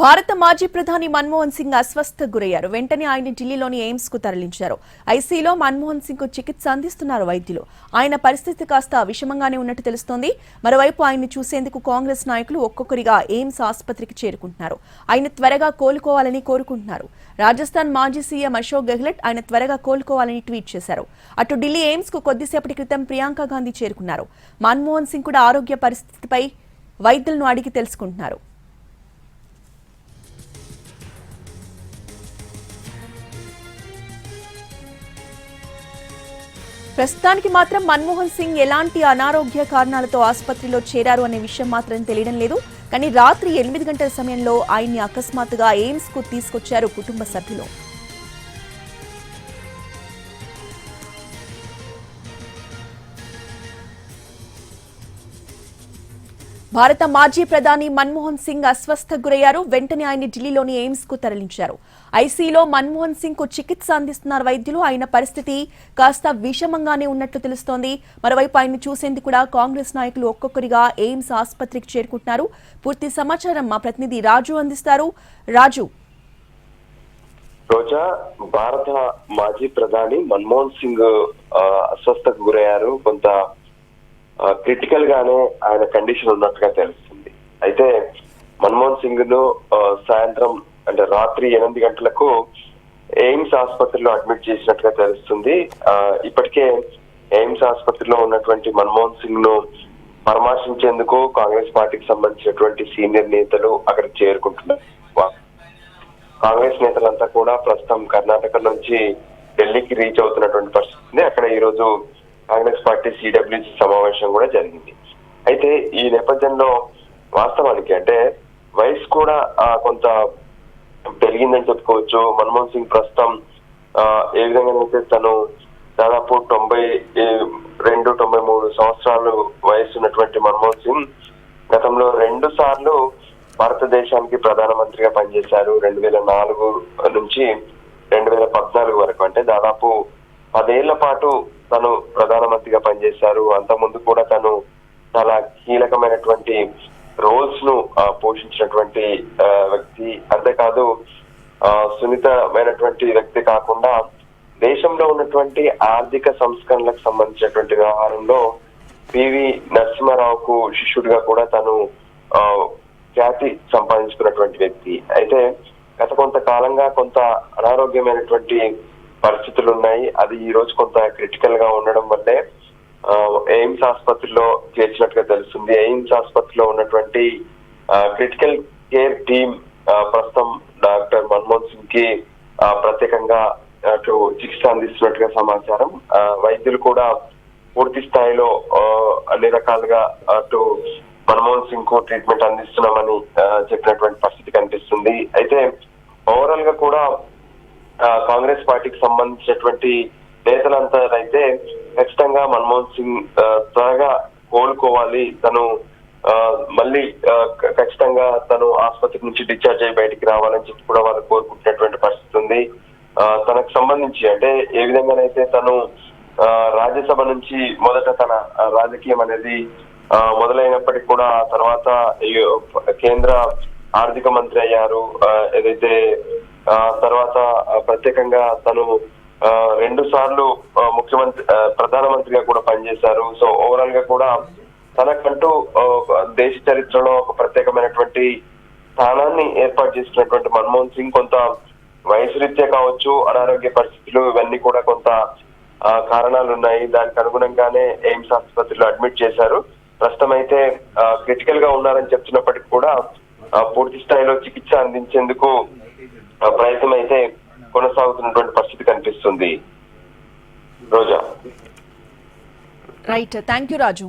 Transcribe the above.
భారత మాజీ ప్రధాని మన్మోహన్ సింగ్ అస్వస్థ గురయ్యారు. వెంటనే ఆయన ఢిల్లీలోని ఎయిమ్స్కు తరలించారు. ఐసీలో మన్మోహన్ సింగ్కు చికిత్స అందిస్తున్నారు వైద్యులు. ఆయన పరిస్థితి కాస్త విషమంగానే ఉన్నట్టు తెలుస్తోంది. మరోవైపు ఆయన్ని చూసేందుకు కాంగ్రెస్ నాయకులు ఒక్కొక్కరిగా ఎయిమ్స్ ఆసుపత్రికి చేరుకుంటున్నారు. ఆయన త్వరగా కోలుకోవాలని కోరుకుంటున్నారు. రాజస్థాన్ మాజీ సీఎం అశోక్ గెహ్లట్ ఆయన త్వరగా కోలుకోవాలని ట్వీట్ చేశారు. అటు ఢిల్లీ ఎయిమ్స్కు కొద్దిసేపటి క్రితం ప్రియాంక గాంధీ చేరుకున్నారు. మన్మోహన్ సింగ్ కూడా ఆరోగ్య పరిస్థితిపై వైద్యులను అడిగి తెలుసుకుంటున్నారు. ప్రస్తుతానికి మాత్రం మన్మోహన్ సింగ్ ఎలాంటి అనారోగ్య కారణాలతో ఆసుపత్రిలో చేరారు అనే విషయం మాత్రం తెలియడం లేదు. కానీ రాత్రి ఎనిమిది గంటల సమయంలో ఆయన్ని అకస్మాత్తుగా ఎయిమ్స్కు తీసుకొచ్చారు కుటుంబ సభ్యులు. భారత మాజీ ప్రధాని మన్మోహన్ సింగ్ అస్వస్థ గురయ్యారు. వెంటనే ఆయన ఢిల్లీలోని ఎయిమ్స్కు తరలించారు. ఐసీలో మన్మోహన్ సింగ్కు చికిత్స అందిస్తున్నారు వైద్యులు. ఆయన పరిస్థితి కాస్త విషమంగానే ఉన్నట్లు తెలుస్తోంది. మరోవైపు ఆయన్ని చూసేందుకు కూడా కాంగ్రెస్ నాయకులు ఒక్కొక్కరిగా ఎయిమ్స్ ఆసుపత్రికి చేరుకుంటున్నారు. పూర్తి సమాచారం మా ప్రతినిధి రాజు అందిస్తారు. రాజు. రోజా భారత మాజీ ప్రధాని మన్మోహన్ సింగ్ అస్వస్థకు గురయ్యారు. కొంత క్రిటికల్ గానే ఆయన కండిషన్ ఉన్నట్టుగా తెలుస్తుంది. అయితే మన్మోహన్ సింగ్ను సాయంత్రం అంటే రాత్రి ఎనిమిది గంటలకు ఎయిమ్స్ ఆసుపత్రిలో అడ్మిట్ చేసినట్టుగా తెలుస్తుంది. ఆ, ఇప్పటికే ఎయిమ్స్ ఆసుపత్రిలో ఉన్నటువంటి మన్మోహన్ సింగ్ను పరామర్శించేందుకు కాంగ్రెస్ పార్టీకి సంబంధించినటువంటి సీనియర్ నేతలు అక్కడ చేరుకుంటున్నారు. కాంగ్రెస్ నేతలంతా కూడా ప్రస్తుతం కర్ణాటక నుంచి ఢిల్లీకి రీచ్ అవుతున్నటువంటి పరిస్థితి అక్కడ ఈ రోజు కాంగ్రెస్ పార్టీ సిడబ్ల్యూసి సమావేశం కూడా జరిగింది. అయితే ఈ నేపథ్యంలో వాస్తవానికి అంటే వయసు కూడా కొంత పెరిగిందని చెప్పుకోవచ్చు. మన్మోహన్ సింగ్ ప్రస్తుతం ఏ ఏ విధంగానైతే తను దాదాపు తొంభై రెండు తొంభై మూడు సంవత్సరాలు వయసు ఉన్నటువంటి మన్మోహన్ సింగ్ గతంలో రెండు సార్లు భారతదేశానికి ప్రధానమంత్రిగా పనిచేశారు. రెండు వేల నాలుగు నుంచి రెండు వేల పద్నాలుగు వరకు. అంటే దాదాపు పదేళ్ళ పాటు తను ప్రధానమంత్రిగా పనిచేశారు. అంతకుముందు కూడా తను చాలా కీలకమైనటువంటి రోల్స్ను పోషించినటువంటి వ్యక్తి. అంతేకాదు ఆ, సున్నితమైనటువంటి వ్యక్తి కాకుండా దేశంలో ఉన్నటువంటి ఆర్థిక సంస్కరణలకు సంబంధించినటువంటి వ్యవహారంలో పివి నరసింహారావుకు శిష్యుడిగా కూడా తను ఆ, ఖ్యాతి సంపాదించుకున్నటువంటి వ్యక్తి. అయితే గత కొంతకాలంగా కొంత అనారోగ్యమైనటువంటి పరిస్థితులు ఉన్నాయి అది ఈ రోజు కొంత క్రిటికల్గా ఉండడం వల్లే ఎయిమ్స్ ఆసుపత్రిలో చేర్చినట్టుగా తెలుస్తుంది. ఎయిమ్స్ ఆసుపత్రిలో ఉన్నటువంటి క్రిటికల్ కేర్ టీమ్ ప్రస్తుతం డాక్టర్ మన్మోహన్ సింగ్కి ప్రత్యేకంగా అటు చికిత్స అందిస్తున్నట్టుగా సమాచారం. వైద్యులు కూడా పూర్తి స్థాయిలో అన్ని రకాలుగా అటు మన్మోహన్ సింగ్కు ట్రీట్మెంట్ అందిస్తున్నామని చెప్పినటువంటి పరిస్థితి కనిపిస్తుంది. అయితే ఓవరాల్గా కూడా కాంగ్రెస్ పార్టీకి సంబంధించినటువంటి నేతలంతా అయితే ఖచ్చితంగా మన్మోహన్ సింగ్ త్వరగా కోలుకోవాలి. తను ఆ, మళ్ళీ ఖచ్చితంగా తను ఆసుపత్రి నుంచి డిశ్చార్జ్ అయ్యి బయటికి రావాలని చెప్పి కూడా వాళ్ళు కోరుకుంటున్నటువంటి పరిస్థితి ఉంది. ఆ, తనకు సంబంధించి అంటే ఏ విధంగానైతే తను ఆ, రాజ్యసభ నుంచి మొదట తన రాజకీయం అనేది మొదలైనప్పటికీ కూడా ఆ తర్వాత కేంద్ర ఆర్థిక మంత్రి అయ్యారు. ఏదైతే తర్వాత ప్రత్యేకంగా తను ఆ, రెండు సార్లు ముఖ్యమంత్రి ప్రధానమంత్రిగా కూడా పనిచేశారు. సో ఓవరాల్గా కూడా తనకంటూ దేశ చరిత్రలో ఒక ప్రత్యేకమైనటువంటి స్థానాన్ని ఏర్పాటు చేసినటువంటి మన్మోహన్ సింగ్ కొంత వయసు రీత్యా కావచ్చు అనారోగ్య పరిస్థితులు ఇవన్నీ కూడా కొంత కారణాలు ఉన్నాయి దానికి అనుగుణంగానే ఎయిమ్స్ ఆసుపత్రిలో అడ్మిట్ చేశారు. ప్రస్తుతం అయితే క్రిటికల్గా ఉన్నారని చెప్తున్నప్పటికీ కూడా పూర్తి స్థాయిలో చికిత్స అందించేందుకు ప్రయత్నం అయితే కొనసాగుతున్నటువంటి పరిస్థితి కనిపిస్తుంది. Roja. Right thank you Raju